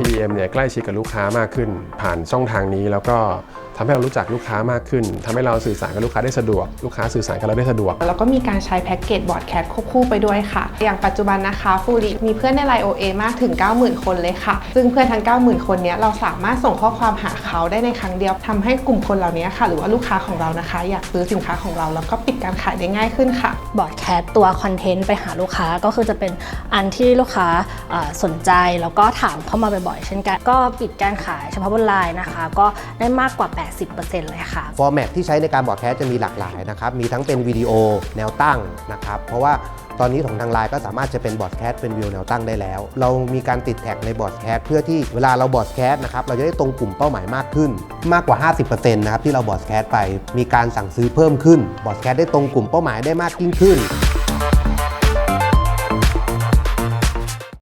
GM เนี่ยใกล้ชิดกับลูกค้ามากขึ้น ผ่านช่องทางนี้แล้วก็ทำให้เรารู้จักลูกค้ามากขึ้นทำให้เราสื่อสารกับลูกค้าได้สะดวก ลูกค้าสื่อสารกับเราได้สะดวก แล้วก็มีการใช้แพ็กเกจบอร์ดแคสควบคู่ไปด้วยค่ะ อย่างปัจจุบันนะคะฟูริมีเพื่อนในไลน์ OA มากถึง 90,000 คนเลยค่ะ ซึ่งเพื่อนทั้ง 90,000 คนเนี้ยเราสามารถส่งข้อความหาเขาได้ในครั้งเดียวทำให้กลุ่มคนเหล่านี้ค่ะ หรือว่าลูกค้าของเรานะคะ อยากซื้อสินค้าของเราแล้วก็ปิดการขายได้ง่ายขึ้นค่ะบอร์ดแคสตัวคอนเทนต์ไปหาลูกค้าก็คือจะเป็นอันที่ลูกค้าอ่าสนใจแล้วก็ถามเข้ามาบ่อยๆ เช่นกันก็ปิดการขายเฉพาะบนไลน์นะคะ ก็ได้มากกว่า 80%เลยค่ะ ฟอร์แมตที่ใช้ในการบอร์ดแคสต์จะมีหลากหลายนะครับ มีทั้งเป็นวิดีโอแนวตั้งนะครับ เพราะว่าตอนนี้ของทางไลน์ก็สามารถจะเป็นบอร์ดแคสต์เป็นวิดีโอแนวตั้งได้แล้ว เรามีการติดแท็กในบอร์ดแคสต์เพื่อที่เวลาเราบอร์ดแคสต์นะครับเราจะได้ตรงกลุ่มเป้าหมายมากขึ้น มากกว่า 50%นะครับที่เราบอร์ดแคสต์ไป มีการสั่งซื้อเพิ่มขึ้นบอร์ดแคสต์ได้ตรงกลุ่มเป้าหมายได้มากยิ่งขึ้น